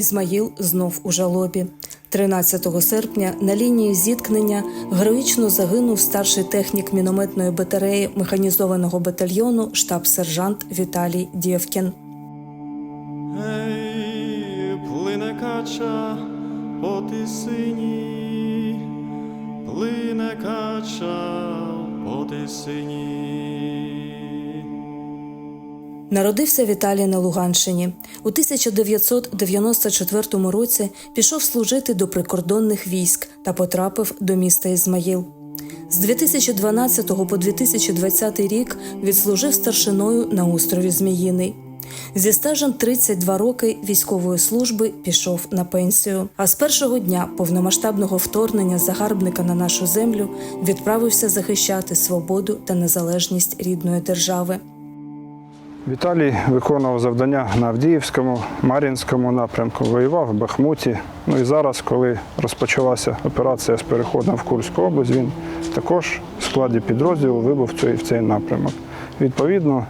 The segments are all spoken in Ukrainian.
Ізмаїл знов у жалобі. 13 серпня на лінії зіткнення героїчно загинув старший технік мінометної батареї механізованого батальйону штаб-сержант Віталій Дєвкін. Ей, плине кача по тисині, плине кача по тисині. Народився Віталій на Луганщині. У 1994 році пішов служити до прикордонних військ та потрапив до міста Ізмаїл. З 2012 по 2020 рік відслужив старшиною на острові Зміїний. Зі стажем 32 роки військової служби пішов на пенсію. А з першого дня повномасштабного вторгнення загарбника на нашу землю відправився захищати свободу та незалежність рідної держави. Віталій виконував завдання на Авдіївському, Мар'їнському напрямку, воював в Бахмуті. Ну і зараз, коли розпочалася операція з переходом в Курську область, він також в складі підрозділу вибув цей, в цей напрямок. Відповідно,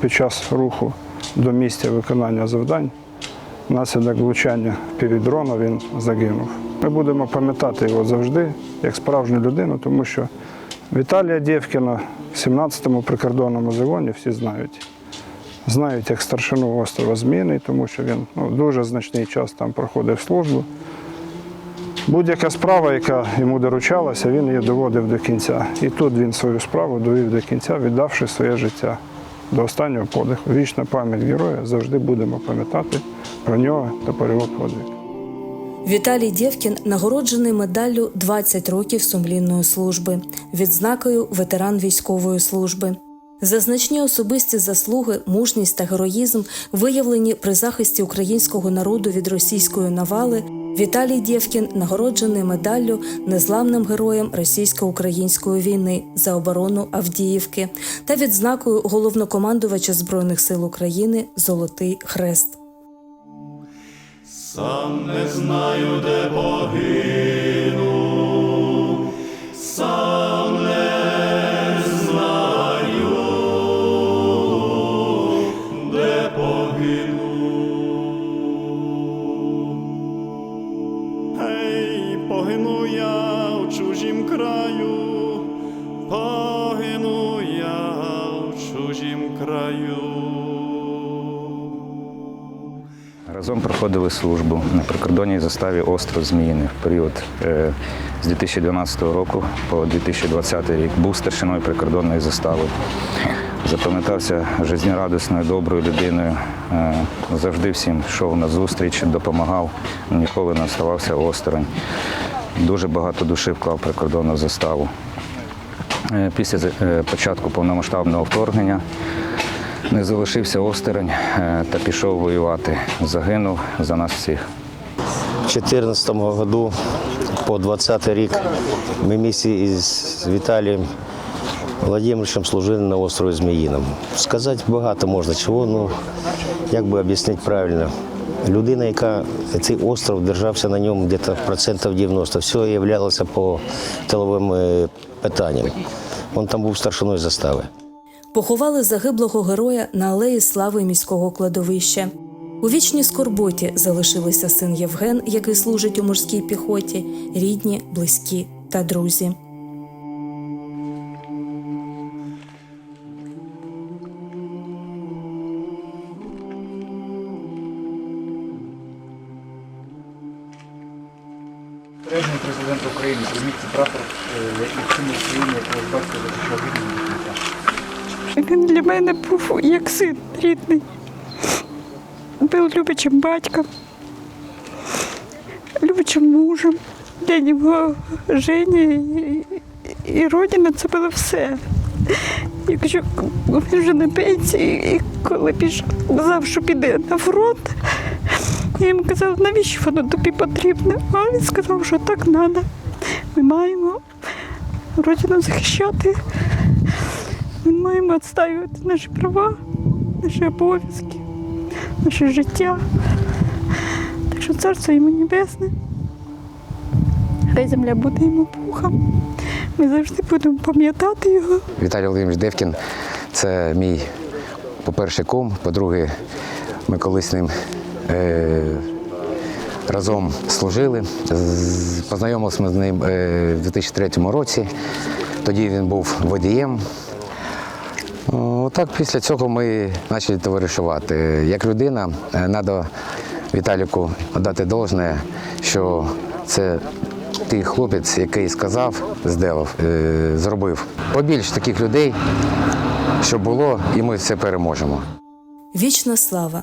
під час руху до місця виконання завдань, внаслідок влучання півдрона він загинув. Ми будемо пам'ятати його завжди як справжню людину, тому що Віталія Дєвкіна в 17-му прикордонному загоні всі знають знають як старшину острова Зміни, тому що він ну, дуже значний час там проходив службу. Будь-яка справа, яка йому доручалася, він її доводив до кінця. І тут він свою справу довів до кінця, віддавши своє життя до останнього подиху. Вічна пам'ять героя завжди будемо пам'ятати про нього та про його подвиг. Віталій Дєвкін нагороджений медаллю 20 років сумлінної служби, відзнакою ветеран військової служби. За значні особисті заслуги, мужність та героїзм, виявлені при захисті українського народу від російської навали, Віталій Дєвкін нагороджений медаллю незламним героєм російсько-української війни за оборону Авдіївки та відзнакою головнокомандувача Збройних сил України Золотий Хрест. Сам не знаю, де погину, краю. Разом проходили службу на прикордонній заставі остров Зміїний в період е, з 2012 року по 2020 рік. Був старшиною прикордонної застави. Запам'ятався жизнерадісною, доброю людиною. Е, Завжди всім йшов на зустріч, допомагав, ніколи не оставався осторонь. Дуже багато душі вклав прикордонну заставу. Е, Після е, початку повномасштабного вторгнення не залишився осторонь е, та пішов воювати. Загинув за нас всіх. В 2014 году по 20 рік ми вместе із Віталієм Владимировичем служили на острові Зміїному. Сказати багато можна чого, ну як би об'яснити правильно. Людина, яка цей остров держався на ньому десь процентів 90, все являлося по тиловим е, питанням. Він там був старшиною застави. Поховали загиблого героя на алеї слави міського кладовища. У вічній скорботі залишилися син Євген, який служить у морській піхоті, рідні, близькі та друзі. Прежний президент України, прийміть цей прапор е, і символ України, якого батько захищав рідного до. Він для мене був як син рідний. Був любичим батьком, любичим мужем. Для нього Женя і, і родина це було все. Якщо він вже на пенсії, і коли пішов, казав, що піде на фронт, я йому казала, навіщо воно тобі потрібно? А він сказав, що так треба. Ми маємо родину захищати. Ми маємо відстоювати наші права, наші обов'язки, наше життя. Так що царство йому небесне. Хай земля буде йому пухом. Ми завжди будемо пам'ятати його. Віталій Володимирович Девкін це мій, по-перше, кум, по-друге, ми колись з ним разом служили. Познайомилися ми з ним е, в 2003 році. Тоді він був водієм. Отак після цього ми почали товаришувати. Як людина, треба Віталіку дати должне, що це той хлопець, який сказав, зделав, е, зробив. Побільше таких людей, щоб було, і ми все переможемо. Вічна слава